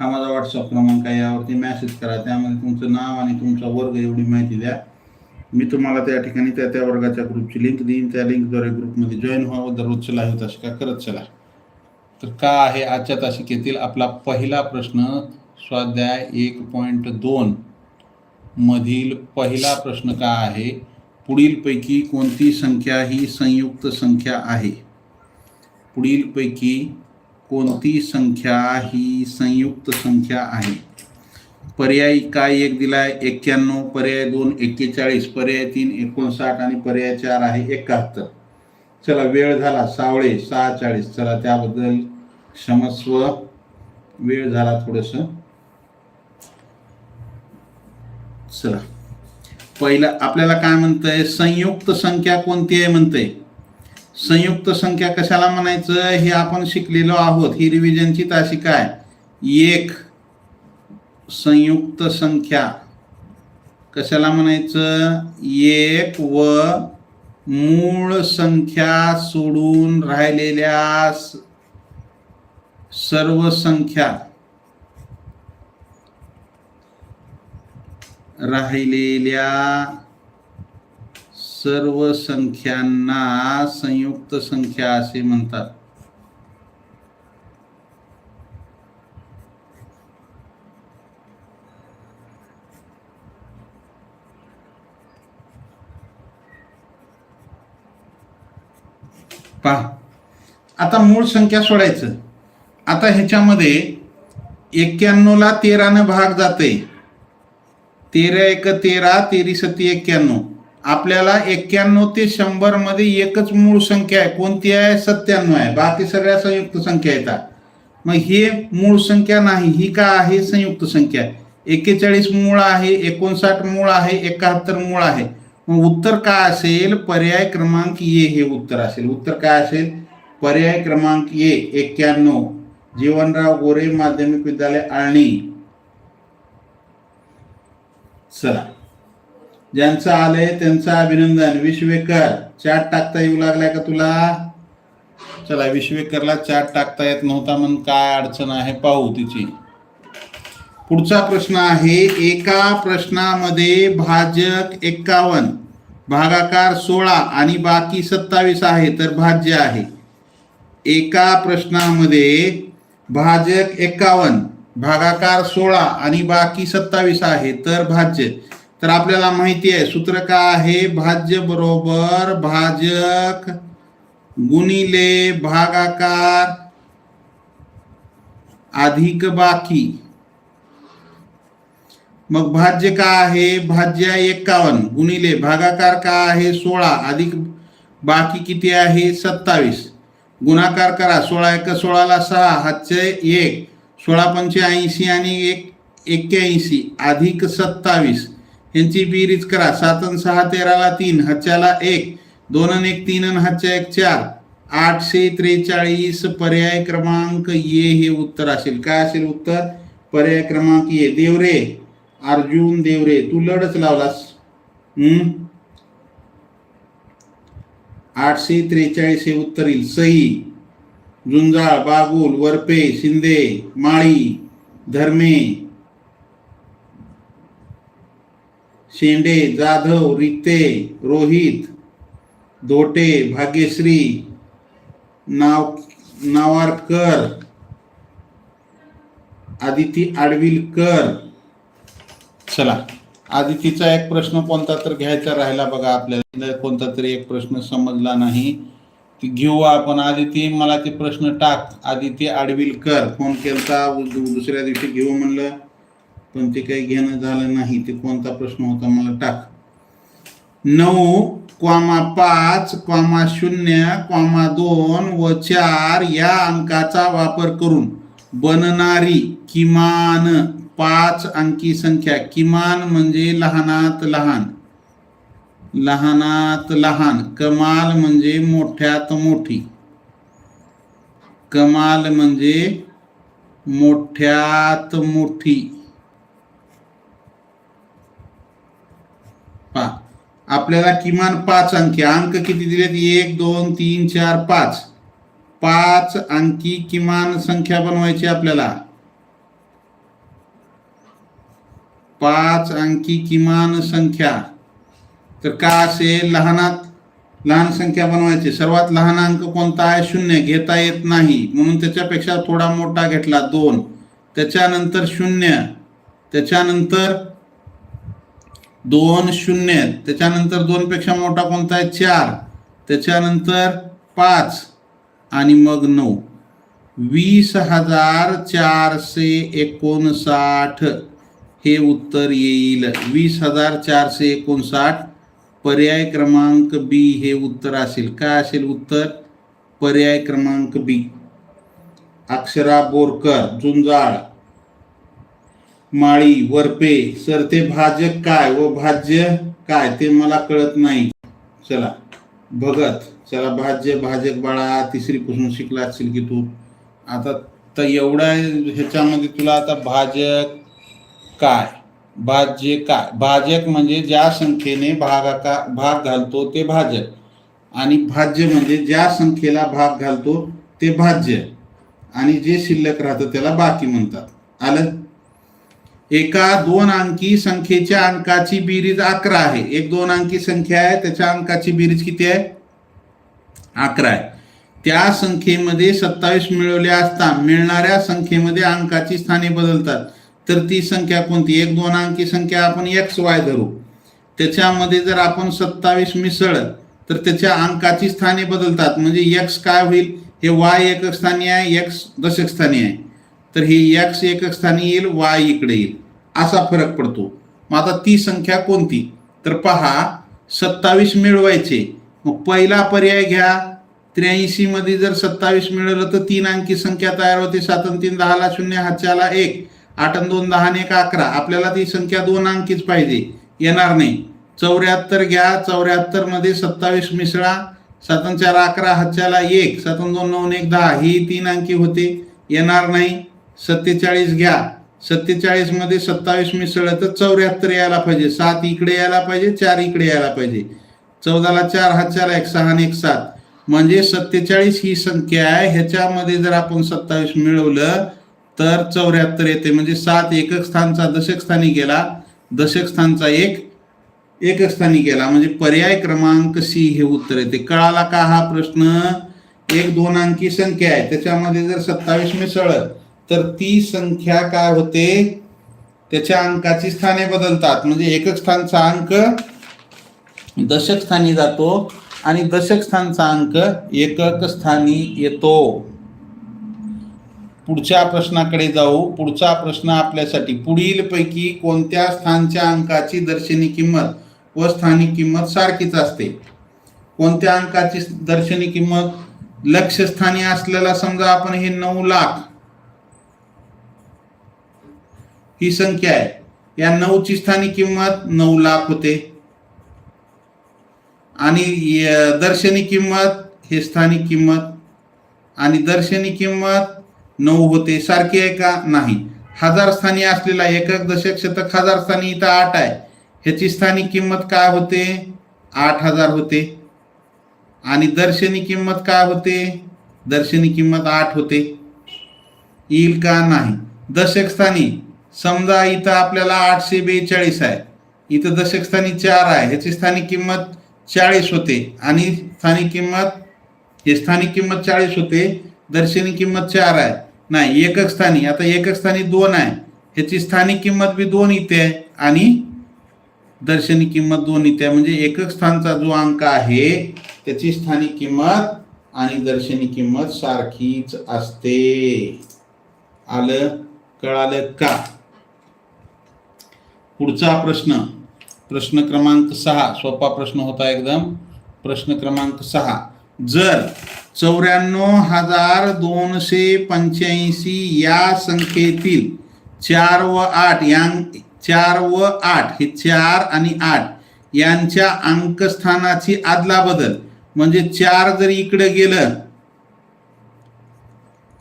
हा माझा व्हॉट्सअप क्रमांक आहे यावरती मेसेज करा. त्यामध्ये तुमचं नाव आणि तुमचा वर्ग एवढी माहिती द्या. मी तुम्हाला त्या ठिकाणी त्या त्या वर्गाच्या ग्रुपची लिंक देईन. त्या लिंकद्वारे ग्रुपमध्ये जॉईन व्हावं. दररोज चला लाईव्ह तासिका करत चला. तर का आहे? आजच्या तासिकेतील आपला पहिला प्रश्न स्वाध्याय एक पॉईंट दोन मधील पहिला प्रश्न का आहे? पुढीलपैकी कोणती संख्या ही संयुक्त संख्या आहे? पुढीलपैकी कोणती संख्या ही संयुक्त संख्या आहे? पर्याय काय एक दिलाय? एक्क्याण्णव पर्याय दोन एक्केचाळीस पर्याय तीन एकोणसाठ आणि पर्याय चार आहे एकाहत्तर. चला वेळ झाला सावळे सहा चाळीस चला त्याबद्दल क्षमस्व वेळ झाला थोडस. चला. पहिला आपल्याला काय म्हणतंय? संयुक्त संख्या कोणती आहे म्हणतंय? संयुक्त संख्या कशाला म्हणायचं? हे आपण शिकलेलो आहोत. ही रिव्हिजनची तासिका आहे. एक संयुक्त संख्या. कशाला म्हणायचं? एक व मूळ संख्या सोडून राहिलेल्या सर्व संख्या राहिलेल्या सर्व संख्यांना संयुक्त संख्या असे म्हणतात. पहा आता मूळ संख्या सोडायचं. आता ह्याच्यामध्ये एक्क्याण्णवला तेरानं भाग जाते तेरा एक तेरा तेरी सती एक्क्याण्णव. आपल्याला एक्क्याण्णव ते शंभरमध्ये एकच मूळ संख्या आहे. कोणती आहे? सत्त्याण्णव आहे. बाकी सगळ्या संयुक्त संख्या येतात मग हे मूळ संख्या नाही. ही का आहे? संयुक्त संख्या. एक्केचाळीस मूळ आहे एकोणसाठ मूळ आहे एकाहत्तर मूळ आहे. मग उत्तर काय असेल? पर्याय क्रमांक ए हे उत्तर असेल. उत्तर काय असेल? पर्याय क्रमांक ए एक्क्याण्णव. जीवनराव गोरे माध्यमिक विद्यालय आळणी. चला. ज्यांचं आलंय त्यांचं अभिनंदन. विश्वेकर चाट टाकता येऊ लागलाय का तुला? चला विश्वेकरला चाट टाकता येत नव्हता म्हणून काय अडचण आहे पाहू तिची. पुढचा प्रश्न आहे एका प्रश्नामध्ये भाजक एक्कावन्न भागाकार सोळा आणि बाकी सत्तावीस आहे तर भाज्य आहे. एका प्रश्नामध्ये भाजक एक्कावन्न भागाकार सोळा आणि बाकी सत्तावीस आहे तर भाज्य. तर आपल्याला माहिती आहे सूत्र काय आहे? भाज्य बरोबर भाजक गुणिले भागाकार अधिक बाकी. मग भाज्य का आहे? भाज्य एक्कावन्न. गुणिले भागाकार का आहे? सोळा. अधिक बाकी किती आहे? सत्तावीस. गुणाकार करा. सोळा एक सोळाला सहा. हातचे एक. सोळा पंचे ऐंशी आणि एक एक्क्याऐंशी. अधिक सत्तावीस. यांची बेरीज करा. सात आणि सहा तेराला तीन हातच्याला एक दोन आणि एक तीन आणि हातच्या एक चार. आठशे त्रेचाळीस पर्याय क्रमांक ये हे उत्तर असेल. काय असेल उत्तर? पर्याय क्रमांक ये देवरे अर्जुन देवरे तू लढच लावलास. हम्म? आठशे त्रेचाळीस हे उत्तर येईल. सई झुंजाळ बागुल वरपे शिंदे माळी धर्मे शेंडे जाधव रिक्ते रोहित दोटे भाग्यश्री नाव नावारकर आदिती आडविलकर. चला आदितीचा एक प्रश्न कोणता तर घ्यायचा राहिला बघा आपल्याला. कोणता तरी एक प्रश्न समजला नाही. ती घेऊ आपण. आदिती मला ते प्रश्न टाक. आदिती आडविलकर. कर फोन केलता दुसऱ्या दिवशी घेऊ म्हणलं. पण ते काही घेणं झालं नाही ते कोणता प्रश्न होता मला टाक. नऊ क्वामा पाच क्वामा शून्य क्वामा दोन व चार या अंकाचा वापर करून बनणारी किमान पाच अंकी संख्या किमान म्हणजे लहानात लहान. लहानात लहान कमाल म्हणजे मोठ्यात मोठी. कमाल म्हणजे मोठ्यात मोठी. पहा. आपल्याला किमान पाच अंकी अंक किती दिलेत? एक दोन तीन चार पाच. पाच अंकी किमान संख्या बनवायची आपल्याला. पाच अंकी किमान संख्या. तर का असेल लहानात लहान संख्या बनवायची. सर्वात लहान अंक कोणता आहे? शून्य. घेता येत नाही. म्हणून त्याच्यापेक्षा थोडा मोठा घेतला दोन. त्याच्यानंतर शून्य. त्याच्यानंतर दोन शून्य. त्याच्यानंतर दोन पेक्षा मोठा कोणता आहे? चार. त्याच्यानंतर पाच. आणि मग नऊ. वीस हजार चारशे एकोणसाठ हे उत्तर येईल. वीस हजार चारशे एकोणसाठ. पर्याय क्रमांक बी हे उत्तर असेल. काय असेल उत्तर? पर्याय क्रमांक बी. अक्षरा बोरकर जुंजाळ. माळी वरपे सर ते भाजक काय व भाज्य काय ते मला कळत नाही. चला भगत चला भाज्य भाजक बाळा तिसरी पासून शिकला असशील की तू. आता तर एवढ्या ह्याच्यामध्ये तुला आता भाजक काय? भाज्य काय? भाजक म्हणजे ज्या संख्येने भागाका भाग घालतो ते भाजक. आणि भाज्य म्हणजे ज्या संख्येला भाग घालतो ते भाज्य. आणि जे शिल्लक राहतं त्याला बाकी म्हणतात. आलं? एका दोन अंकी संख्येच्या अंकाची बेरीज अकरा आहे. एक दोन अंकी संख्या आहे त्याच्या अंकाची बेरीज किती आहे? अकरा आहे. त्या संख्येमध्ये सत्तावीस मिळवल्या असता मिळणाऱ्या संख्येमध्ये अंकाची स्थाने बदलतात. तर ती संख्या कोणती? एक दोन अंकी संख्या आपण एक्स वाय धरू. त्याच्यामध्ये जर आपण सत्तावीस मिसळ तर त्याच्या अंकाची स्थाने बदलतात. म्हणजे एक्स काय होईल? हे वाय एकक स्थानी आहे एक्स दशक स्थानी आहे. तर हे एक्स एकक स्थानी येईल वाय इकडे येईल. असा फरक पडतो. मग आता ती संख्या कोणती? तर पहा सत्तावीस मिळवायचे. मग पहिला पर्याय घ्या. त्र्याऐंशी मध्ये जर सत्तावीस मिळवलं तर तीन अंकी संख्या तयार होते. सात तीन दहाला शून्य हातच्याला एक. आठ दोन दहा आणि एक अकरा. आपल्याला ती संख्या दोन अंकीच पाहिजे. येणार नाही. चौऱ्याहत्तर घ्या. चौऱ्याहत्तरमध्ये सत्तावीस मिसळा. सातन चार अकरा हातच्याला एक. सातन दोन नऊ एक दहा. ही तीन अंकी होते. येणार नाही. सत्तेचाळीस घ्या. सत्तेचाळीसमध्ये सत्तावीस मिसळलं तर चौऱ्याहत्तर यायला पाहिजे. सात इकडे यायला पाहिजे चार इकडे यायला पाहिजे. चौदाला चार हा चार एक सहा आणि एक सात. म्हणजे सत्तेचाळीस ही संख्या आहे. ह्याच्यामध्ये जर आपण सत्तावीस मिळवलं तर चौऱ्याहत्तर येते. म्हणजे सात एकक स्थानचा दशक स्थानी गेला. दशक स्थानचा एक एकक स्थानी गेला. म्हणजे पर्याय क्रमांक सी हे उत्तर येते. कळाला का हा प्रश्न? एक दोन अंकी संख्या आहे. त्याच्यामध्ये जर सत्तावीस मिसळलं तर ती संख्या काय होते? त्याच्या अंकाची स्थाने बदलतात. म्हणजे एकक स्थानचा अंक दशक स्थानी जातो आणि दशक स्थानचा अंक एकक स्थानी येतो. पुढच्या प्रश्नाकडे जाऊ. पुढचा प्रश्न आपल्यासाठी. पुढील पैकी कोणत्या स्थानच्या अंकाची दर्शनी किंमत व स्थानिक किंमत सारखीच असते? कोणत्या अंकाची दर्शनी किंमत लक्ष्यस्थानी असलेला समजा आपण हे नऊ लाख ही संख्या आहे. या नऊची स्थानिक किंमत नऊ लाख होते. आणि दर्शनी किंमत हे स्थानिक किंमत. आणि दर्शनी किंमत नऊ होते. सारखी आहे का? नाही. हजार स्थानी असलेला एकक दशक शतक हजार स्थानी इथं आठ आहे. ह्याची स्थानिक किंमत काय होते? आठ हजार होते. आणि दर्शनी किंमत काय होते? दर्शनी किंमत आठ होते. येईल का? नाही. दशक स्थानी समजा इथं आपल्याला आठशे बेचाळीस आहे. इथं दशक स्थानी चार आहे. ह्याची स्थानिक किंमत चाळीस होते. आणि स्थानिक किंमत हे स्थानिक किंमत चाळीस होते. दर्शनी किंमत चार आहे. नाही एकक स्थानी. आता एकक स्थानी दोन आहे. ह्याची स्थानिक किंमत बी दोन इथे आहे आणि दर्शनी किंमत दोन इथे आहे. म्हणजे एकक स्थानचा जो अंक आहे त्याची स्थानिक किंमत आणि दर्शनी किंमत सारखीच असते. आलं? कळालं का? पुढचा प्रश्न. प्रश्न क्रमांक सहा. सोपा प्रश्न होता एकदम. प्रश्न क्रमांक सहा. जर चौऱ्याण्णव हजार दोनशे पंच्याऐंशी या संख्येतील चार व आठ या चार व आठ हे चार आणि आठ यांच्या अंकस्थानाची आदला बदल म्हणजे चार जर इकडे गेलं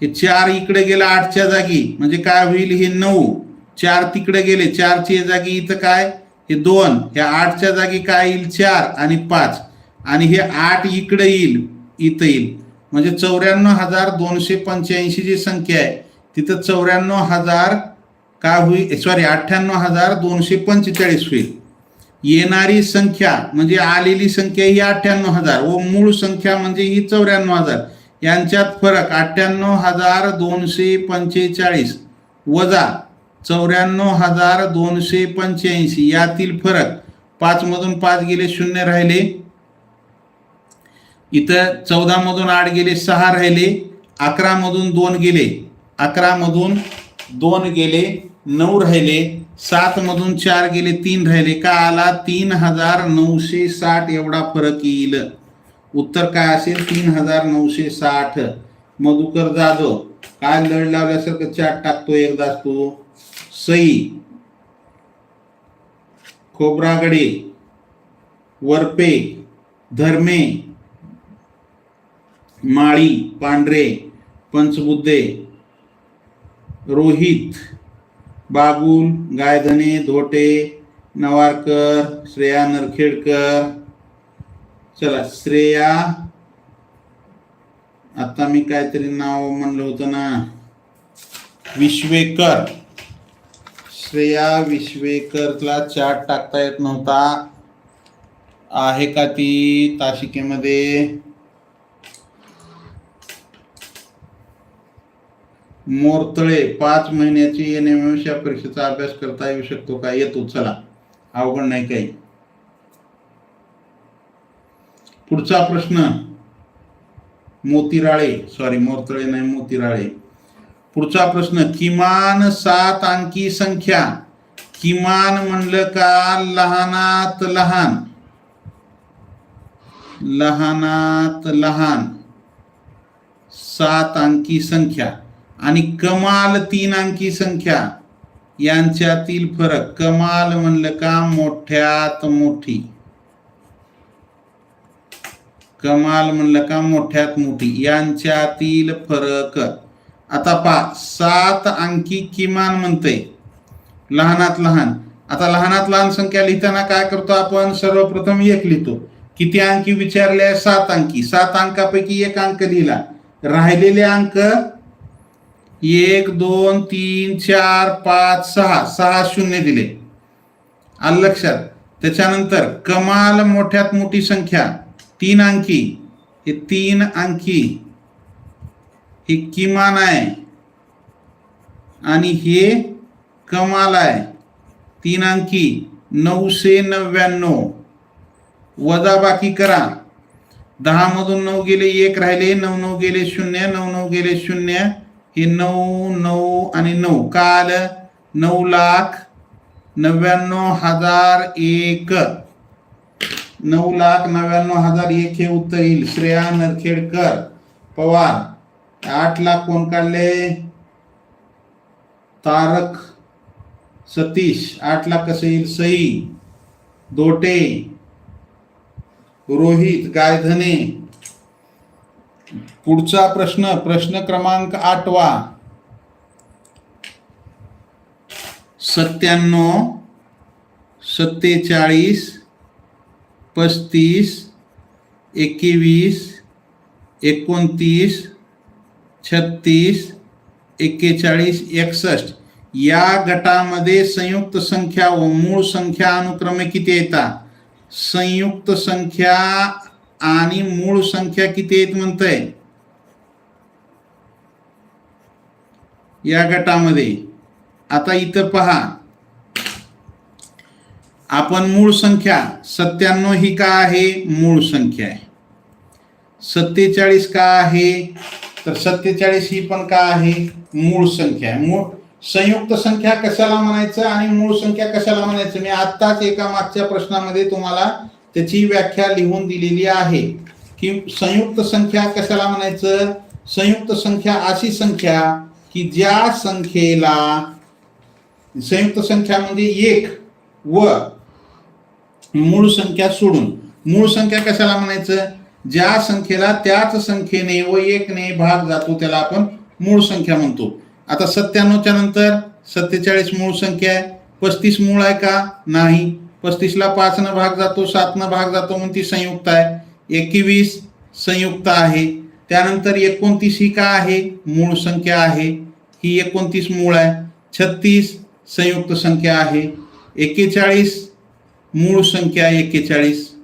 हे चार इकडे गेलं आठच्या जागी म्हणजे काय होईल? हे नऊ. चार तिकडे गेले चारच्या जागी इथं काय? हे दोन ह्या आठच्या जागी काय येईल? चार आणि पाच. आणि हे आठ इकडे येईल इथं येईल. म्हणजे चौऱ्याण्णव हजार दोनशे पंच्याऐंशी जी संख्या आहे तिथं चौऱ्याण्णव हजार काय होईल? सॉरी अठ्ठ्याण्णव हजार दोनशे पंचेचाळीस होईल. येणारी संख्या म्हणजे आलेली संख्या ही अठ्ठ्याण्णव हजार. व मूळ संख्या म्हणजे ही चौऱ्याण्णव हजार. यांच्यात फरक अठ्ठ्याण्णव हजार दोनशे पंचेचाळीस वजा चौऱ्याण्णव हजार दोनशे पंच्याऐंशी यातील फरक पाच मधून पाच गेले शून्य राहिले. इथं चौदा मधून आठ गेले सहा राहिले. अकरा मधून दोन गेले. अकरा मधून दोन गेले नऊ राहिले. सात मधून चार गेले तीन राहिले. का आला? तीन हजार नऊशे साठ एवढा फरक येईल. उत्तर काय असेल? तीन हजार नऊशे साठ. मधुकर जाधव काय लढ लावल्यासारखं चाट टाकतो एकदाच तो? सई खोब्रागडे वरपे धर्मे माळी पांढरे पंचबुद्धे रोहित बाबुल गायधने धोटे नवारकर श्रेया नरखेडकर. चला श्रेया आता मी काहीतरी नाव म्हणलं होतं ना विश्वेकर. श्रेया विश्वेकरला चार्ट टाकता येत नव्हता. आहे का ती ताशिकेमध्ये? मोरतळे पाच महिन्याची एन एम एमच्या परीक्षेचा अभ्यास करता येऊ शकतो का? येतो चला. अवघड नाही काही. पुढचा प्रश्न. मोतीराळे सॉरी मोरतळे नाही मोतीराळे. पुढचा प्रश्न किमान सात अंकी संख्या. किमान म्हणलं का लहानात लहान? लहानात लहान. सात अंकी संख्या. आणि कमाल तीन अंकी संख्या. यांच्यातील फरक कमाल म्हणलं का मोठ्यात मोठी? कमाल म्हणलं का मोठ्यात मोठी? यांच्यातील फरक. आता पा सात अंकी किमान म्हणते लहानात लहान. आता लहानात लहान संख्या लिहिताना काय करतो आपण? सर्वप्रथम एक लिहितो. किती अंकी विचारले? सात अंकी. सात अंकापैकी एक अंक लिहिला. राहिलेले अंक? एक दोन तीन चार पाच सहा. सहा शून्य दिले. आलं लक्षात? त्याच्यानंतर कमाल मोठ्यात मोठी संख्या. तीन अंकी. हे तीन अंकी. हे किमान आहे. आणि हे कमाल आहे. तीन अंकी नऊशे नव्याण्णव. वजा बाकी करा. दहा मधून नऊ गेले एक राहिले नऊ नऊ गेले शून्य नऊ नऊ गेले शून्य. हे नऊ नऊ आणि नऊ. काल नऊ लाख नव्याण्णव हजार एक. नऊ लाख नव्याण्णव हजार एक हे उत्तर येईल. श्रेया नरखेडकर पवार. आठ लाख कोण काढले. तारक सतीश आठ लाख कसं येईल? सई दोटे रोहित गायधने. पुढचा प्रश्न प्रश्न क्रमांक आठवा. सत्त्याण्णव सत्तेचाळीस पस्तीस एकवीस एकोणतीस छत्तीस एक्केचाळीस एकसष्ट. या गटामध्ये संयुक्त संख्या व मूळ संख्या अनुक्रमे किती येतात संयुक्त संख्या आणि मूळ संख्या किती आहेत म्हणतंय? या गटामध्ये. आता इथं पहा. आपण मूळ संख्या सत्त्याण्णव ही का आहे? मूळ संख्या आहे. सत्तेचाळीस का आहे? तर सत्तेचाळीस ही पण का आहे? मूळ संख्या. आहे मूळ संयुक्त संख्या कशाला म्हणायचं आणि मूळ संख्या कशाला म्हणायचं? मी आत्ताच एका मागच्या प्रश्नामध्ये तुम्हाला त्याची व्याख्या लिहून दिलेली आहे. की संयुक्त संख्या कशाला म्हणायचं? संयुक्त संख्या अशी संख्या की ज्या संख्येला संयुक्त संख्या म्हणजे एक व मूळ संख्या सोडून. मूळ संख्या कशाला म्हणायचं? ज्या संख्येला त्याच संख्येने व एकने भाग जातो त्याला आपण मूळ संख्या म्हणतो. आता सत्त्याण्णवच्या नंतर सत्तेचाळीस मूळ संख्या आहे. पस्तीस मूळ आहे का? नाही. पस्तीसला पाचनं भाग जातो सातनं भाग जातो म्हणून ती संयुक्त आहे. एकवीस संयुक्त आहे. त्यानंतर एकोणतीस ही का आहे? मूळ संख्या आहे. ही एकोणतीस मूळ आहे. छत्तीस संयुक्त संख्या आहे. एक्केचाळीस मूळ संख्या आहे एक्केचाळीस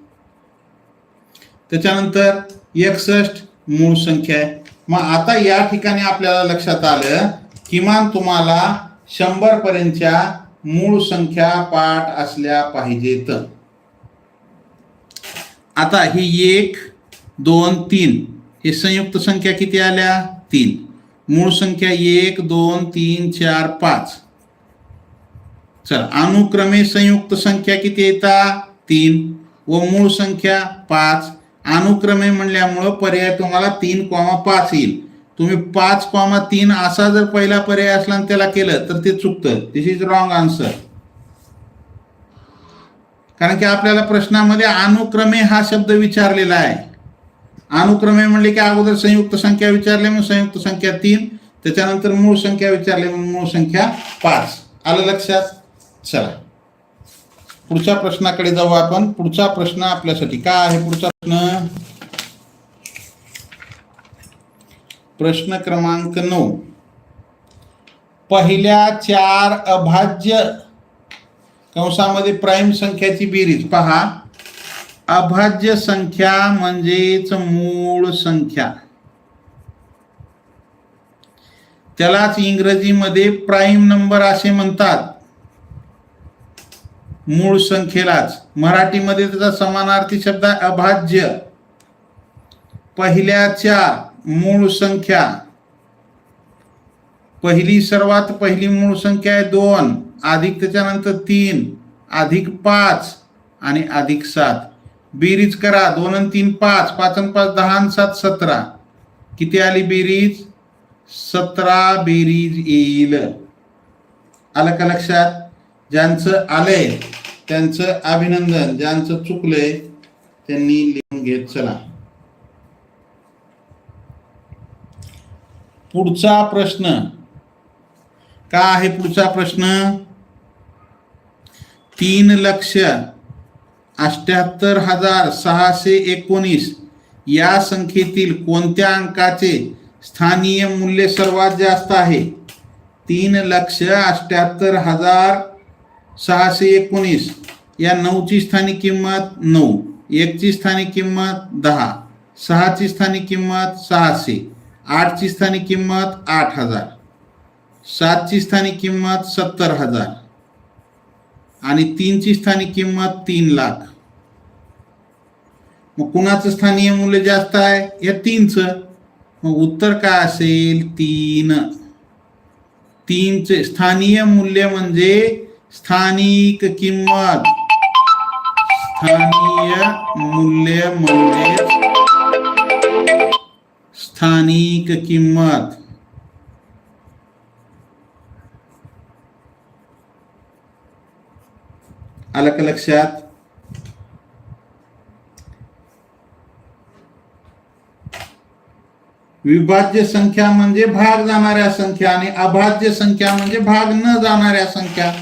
त्याच्यानंतर एकसष्ट मूळ संख्या आहे. मग आता या ठिकाणी आपल्याला लक्षात आलं किमान तुम्हाला शंभर पर्यंतच्या मूळ संख्या पाठ असल्या पाहिजेत. आता ही एक दोन तीन. हे संयुक्त संख्या किती आल्या? तीन. मूळ संख्या एक दोन तीन चार पाच. चल अनुक्रमे संयुक्त संख्या किती येतात तीन. व मूळ संख्या पाच. अनुक्रमे म्हणल्यामुळं पर्याय तुम्हाला तीन कॉमा पाच येईल. तुम्ही पाच कॉमा तीन असा जर पहिला पर्याय असला आणि त्याला केलं तर ते चुकतं. दिस इज रॉंग आन्सर कारण की आपल्याला प्रश्नामध्ये अनुक्रमे हा शब्द विचारलेला आहे. अनुक्रमे म्हणले की अगोदर संयुक्त संख्या विचारले मग संयुक्त संख्या तीन त्याच्यानंतर मूळ संख्या विचारले मग मूळ संख्या पाच. आलं लक्षात? चला. पुढच्या प्रश्नाकडे जाऊ आपण. पुढचा प्रश्न आपल्यासाठी काय आहे पुढचा प्रश्न? प्रश्न क्रमांक नऊ. पहिल्या चार अभाज्य कंसामध्ये प्राईम संख्याची बेरीज. पहा. अभाज्य संख्या म्हणजेच मूळ संख्या. त्यालाच इंग्रजीमध्ये प्राईम नंबर असे म्हणतात. मूळ संख्येलाच. मराठीमध्ये त्याचा समानार्थी शब्द आहे अभाज्य. पहिल्याच्या मूळ संख्या. पहिली सर्वात पहिली मूळ संख्या आहे दोन. अधिक त्याच्यानंतर तीन. अधिक पाच आणि अधिक सात. बेरीज करा. दोन आणि तीन पाच. पाच आणि पाच दहा आणि सात सतरा. किती आली बेरीज? सतरा बेरीज येईल. आलं का लक्षात? ज्यांचं आलंय त्यांचं अभिनंदन ज्यांचं चुकलंय त्यांनी लिहून घेत चला. पुढचा प्रश्न. का आहे पुढचा प्रश्न? तीन लक्ष अष्ट्याहत्तर हजार सहाशे एकोणीस या संख्येतील कोणत्या अंकाचे स्थानीय मूल्य सर्वात जास्त आहे? तीन लक्ष अष्ट्याहत्तर हजार सहाशे एकोणीस. या नऊची स्थानिक किंमत नऊ. एकची स्थानिक किंमत दहा. सहाची स्थानिक किंमत सहाशे. आठची स्थानिक किंमत आठ हजार. सातची स्थानिक किंमत सत्तर हजार. आणि तीनची स्थानिक किंमत तीन लाख. मग कुणाचं स्थानीय मूल्य जास्त आहे? या तीनचं. मग उत्तर काय असेल? तीन. तीनचे स्थानीय मूल्य म्हणजे स्थानिक किंमत. स्थानीय मूल्य म्हणजे स्थानिक किंमत. आलं का लक्षात? विभाज्य संख्या म्हणजे भाग जाणाऱ्या संख्या आणि अभाज्य संख्या म्हणजे भाग न जाणाऱ्या संख्या.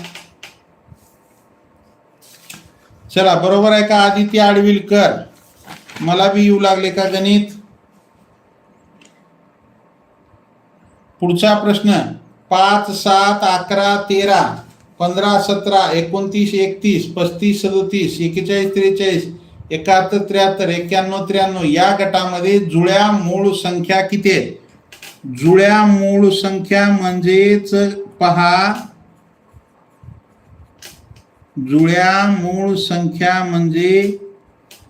चला बरोबर आहे का आदिती आडविलकर? मला बी येऊ लागले का गणित? पुढचा प्रश्न पाच सात अकरा तेरा पंधरा सतरा एकोणतीस एकतीस पस्तीस सदतीस एक्केचाळीस त्रेचाळीस एकाहत्तर त्र्याहत्तर एक्क्याण्णव त्र्याण्णव या गटामध्ये जुळ्या मूळ संख्या किती आहेत? जुळ्या मूळ संख्या म्हणजेच पहा जुड़ा मूल संख्या म्हणजे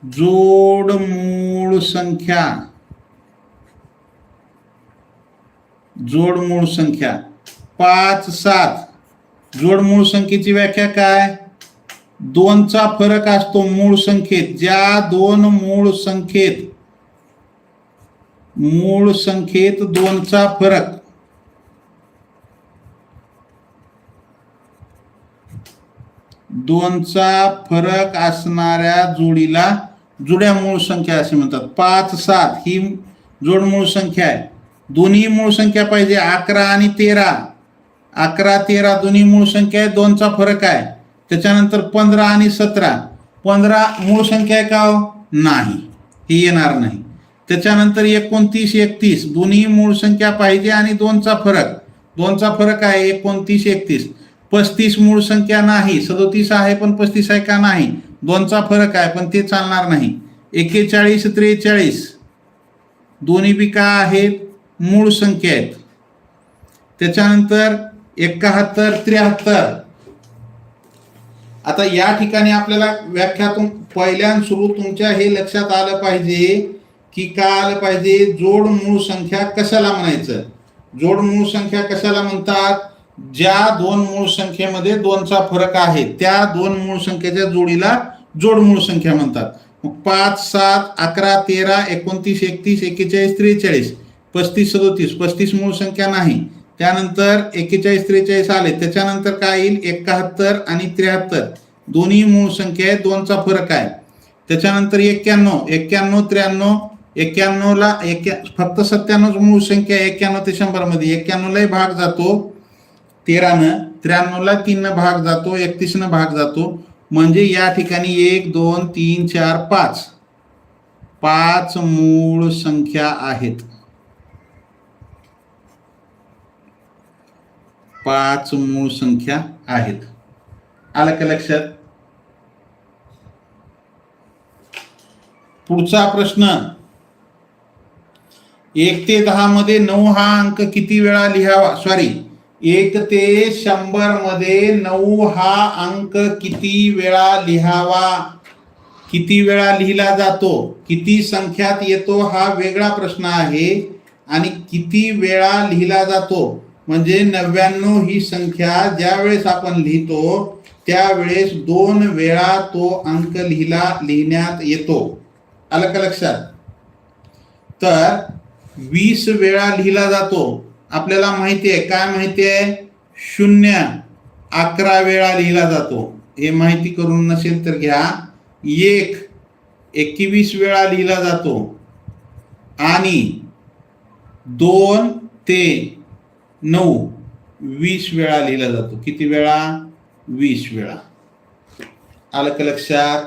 जोड मूल संख्या. जोड मूल संख्या. पाँच, सात. जोड मूल संख्य की व्याख्या का दोन का फरक असतो मूल संख्य ज़्यादा दोन संख्य मूल संख्य दोन का फरक. दोनचा फरक असणाऱ्या जोडीला जुड्या मूळ संख्या असे म्हणतात. पाच सात ही जोड मूळ संख्या आहे. दोन्ही मूळ संख्या पाहिजे अकरा आणि तेरा. अकरा तेरा दोन्ही मूळ संख्या आहे दोनचा फरक आहे. त्याच्यानंतर पंधरा आणि सतरा. पंधरा मूळ संख्या आहे का हो? नाही. हे येणार नाही. त्याच्यानंतर एकोणतीस एकतीस. दोन्ही मूळ संख्या पाहिजे आणि दोनचा फरक. दोनचा फरक आहे एकोणतीस एकतीस. पस्तीस मूळ संख्या नाही सदोतीस आहे पण पस्तीस आहे का नाही? दोनचा फरक आहे पण ते चालणार नाही. एकेचाळीस त्रेचाळीस. दोन्ही बी का आहेत? मूळ संख्या आहेत. त्याच्यानंतर एकाहत्तर त्र्याहत्तर. आता या ठिकाणी आपल्याला व्याख्यातून पहिल्या सुरू तुमच्या हे लक्षात आलं पाहिजे की काय आलं पाहिजे? जोड मूळ संख्या कशाला म्हणायचं? जोड मूळ संख्या कशाला म्हणतात? ज्या दोन मूळ संख्येमध्ये दोनचा फरक आहे त्या दोन मूळ संख्येच्या जोडीला जोड मूळ संख्या म्हणतात. मग पाच सात अकरा तेरा एकोणतीस एकतीस एक्केचाळीस त्रेचाळीस पस्तीस सदोतीस पस्तीस मूळ संख्या नाही. त्यानंतर एक्केचाळीस त्रेचाळीस आले त्याच्यानंतर काय येईल? एकाहत्तर आणि त्र्याहत्तर. दोन्ही मूळ संख्या आहे दोनचा फरक आहे. त्याच्यानंतर एक्क्याण्णव एक्क्याण्णव त्र्याण्णव एक्क्याण्णवला एक्या फक्त सत्त्याण्णव मूळ संख्या एक्क्याण्णव ते शंभरमध्ये. एक्क्याण्णवलाही भाग जातो. तेरानं त्र्याण्णवला तीननं भाग जातो एकतीसनं भाग जातो. म्हणजे या ठिकाणी एक दोन तीन चार पाच. पाच मूळ संख्या आहेत. पाच मूळ संख्या आहेत. आलं का लक्षात? पुढचा प्रश्न. एक ते दहा मध्ये नऊ हा अंक किती वेळा लिहावा? सॉरी एक ते शंभरमध्ये नऊ हा अंक किती वेळा लिहावा? किती वेळा लिहिला जातो? किती संख्यात येतो? हा वेगळा प्रश्न आहे. आणि किती वेळा लिहिला जातो? म्हणजे नव्याण्णव ही संख्या ज्या वेळेस आपण लिहितो त्यावेळेस दोन वेळा तो अंक लिहिला लिहिण्यात येतो. आलं का लक्षात? तर वीस वेळा लिहिला जातो. आपल्याला माहिती आहे काय माहिती आहे? शून्य अकरा वेळा लिहिला जातो. हे माहिती करून नसेल तर घ्या. एक एकवीस वेळा लिहिला जातो. आणि दोन ते नऊ वीस वेळा लिहिला जातो. किती वेळा? वीस वेळा. आलं का लक्षात?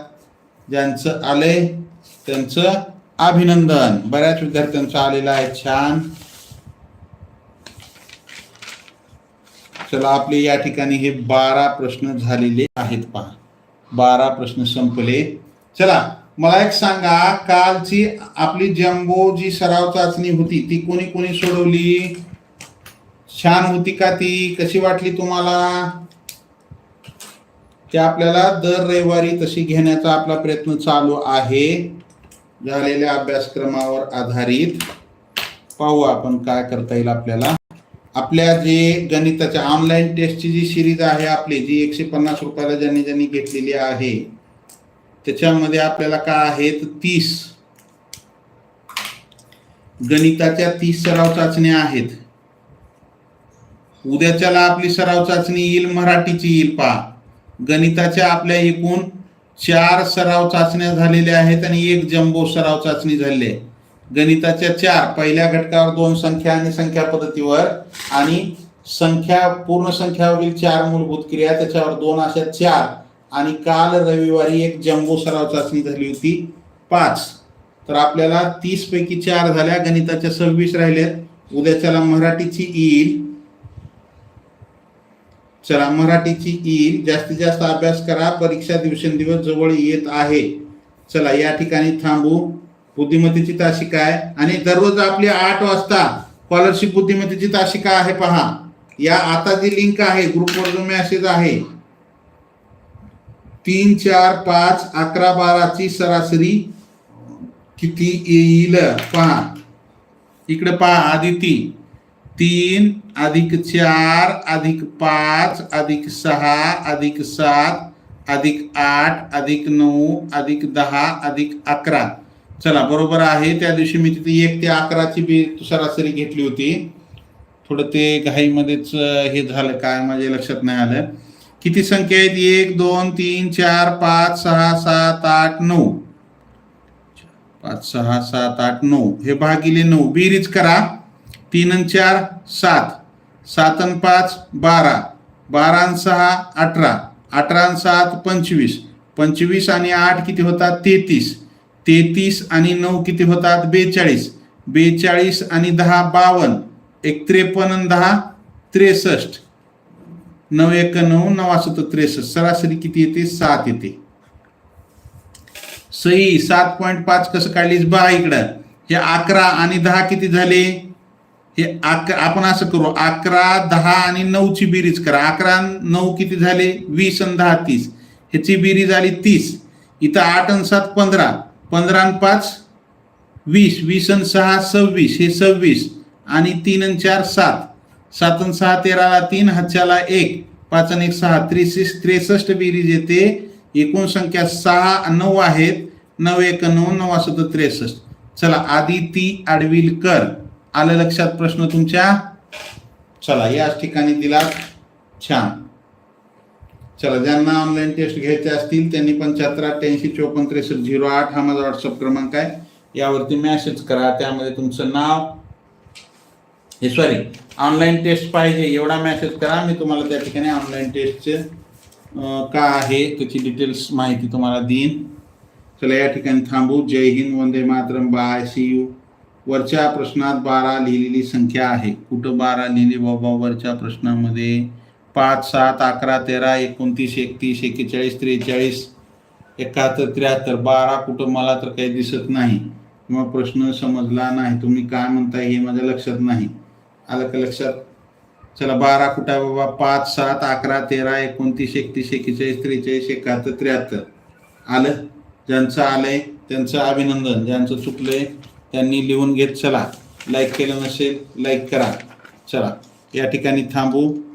ज्यांचं आलंय त्यांचं अभिनंदन. बऱ्याच विद्यार्थ्यांचं आलेलं आहे. छान. चला आपले या ठिकाणी हे बारा प्रश्न झालेले आहेत पहा. बारा प्रश्न संपले. चला मला एक सांगा कालची आपली जम्बो जी सराव चाचणी होती ती कोणी कोणी सोडवली? छान होती का ती? कशी वाटली तुम्हाला? ते आपल्याला दर रविवारी तशी घेण्याचा आपला प्रयत्न चालू आहे. झालेल्या अभ्यासक्रमावर आधारित पाहू आपण काय करता येईल आपल्याला. आपल्या जे गणिताच्या ऑनलाईन टेस्टची जी सिरीज आहे आपली जी एकशे पन्नास रुपयाला ज्यांनी ज्यांनी घेतलेली आहे त्याच्यामध्ये आपल्याला काय आहेत? तीस. गणिताच्या तीस सराव चाचण्या आहेत. उद्याच्याला आपली सराव चाचणी येईल मराठीची येईल पहा. गणिताच्या आपल्या एकूण चार सराव चाचण्या झालेल्या आहेत आणि एक जम्बो सराव चाचणी झालेली आहे. गणिताच्या चार पहिल्या घटकावर दोन संख्या आणि संख्या पद्धतीवर आणि संख्या पूर्ण संख्यावरील चार मूलभूत क्रिया त्याच्यावर दोन अशा चार आणि काल रविवारी एक जम्बो सराव चाचणी झाली होती पाच. तर आपल्याला तीस पैकी चार झाल्या गणिताच्या सव्वीस राहिल्यात उद्याच्याला मराठीची येईल. चला मराठीची येईल. जास्तीत जास्त अभ्यास करा परीक्षा दिवसेंदिवस जवळ येत आहे. चला या ठिकाणी थांबू. बुद्धिमत्तेची तासिका आहे. आणि दररोज आपली आठ वाजता स्कॉलरशिप बुद्धिमत्तेची तासिका आहे पहा. या आता जी लिंक आहे ग्रुपवर जो असेच आहे. तीन चार पाच अकरा बाराची सरासरी किती येईल? पहा. इकडे पहा आदिती. तीन अधिक चार अधिक पाच अधिक सहा अधिक सात अधिक आठ अधिक नऊ अधिक दहा अधिक अकरा. चला बरोबर आहे. त्या दिवशी मी तिथे एक ते अकराची बी सरासरी घेतली होती. थोडं ते घाईमध्येच हे झालं काय माझ्या लक्षात नाही आलं. किती संख्या आहेत? एक दोन तीन चार पाच सहा सात आठ नऊ. पाच सहा सात आठ नऊ. हे भागिले नऊ. बेरीज करा. तीन आणि चार सात. सात आणि पाच बारा. बारा आणि सहा अठरा. अठरा आणि सात पंचवीस. पंचवीस आणि आठ किती होतात? तेहतीस. तेहतीस आणि नऊ किती होतात? बेचाळीस. बेचाळीस आणि दहा बावन्न एक त्रेपन्न दहा त्रेसष्ट. नऊ एक नऊ नवा त्रेसष्ट. सरासरी किती येते? सात येते. सही सात पॉईंट पाच कसं काढलीस? बा इकडं. हे अकरा आणि दहा किती झाले? हे अकरा आपण असं करू. अकरा दहा आणि नऊची बेरीज करा. अकरा नऊ किती झाले? वीस आणि दहा तीस. ह्याची बेरीज आली तीस. इथं आठ आणि सात पंधरा. पंधरा आणि पाच वीस वीस आणि सहा सव्वीस हे सव्वीस. आणि तीन आणि चार सात. सात आणि सहा तेराला तीन हातच्याला एक. पाच आणि एक सहा त्रेसष्ट त्रेसष्ट बेरीज येते. एकूण संख्या सहा नऊ आहेत. नऊ एक नऊ नऊ असं तर त्रेसष्ट. चला आधी ती आडवील कर. आलं लक्षात प्रश्न तुमच्या? चला याच ठिकाणी दिला छान. चला ज्यांना ऑनलाईन टेस्ट घ्यायचे असतील त्यांनी पंच्याहत्तर अठ्ठ्याऐंशी चोपन्न त्रेसष्ट झिरो आठ हा माझा व्हॉट्सअप क्रमांक आहे. यावरती मॅसेज करा त्यामध्ये तुमचं नाव. हे सॉरी ऑनलाईन टेस्ट पाहिजे एवढा मॅसेज करा मी तुम्हाला त्या ठिकाणी ऑनलाईन टेस्टचे का आहे त्याची डिटेल्स माहिती तुम्हाला देईन. चला या ठिकाणी थांबू. Jai Hind Vande Mataram bye see you वरच्या प्रश्नात बारा लिहिलेली संख्या आहे. कुठं बारा लिहिली बाबा वरच्या प्रश्नामध्ये? पाच सात अकरा तेरा एकोणतीस एकतीस एक्केचाळीस त्रेचाळीस एकाहत्तर त्र्याहत्तर बारा कुठं मला तर काही दिसत नाही. किंवा प्रश्न समजला नाही. तुम्ही काय म्हणताय हे माझ्या लक्षात नाही. आलं का लक्षात? चला बारा कुठं आहे बाबा? पाच सात अकरा तेरा एकोणतीस एकतीस एक्केचाळीस त्रेचाळीस एकाहत्तर त्र्याहत्तर. आलं? ज्यांचं आलंय त्यांचं अभिनंदन. ज्यांचं चुकलंय त्यांनी लिहून घेत चला. लाईक केलं नसेल लाईक करा. चला या ठिकाणी थांबू.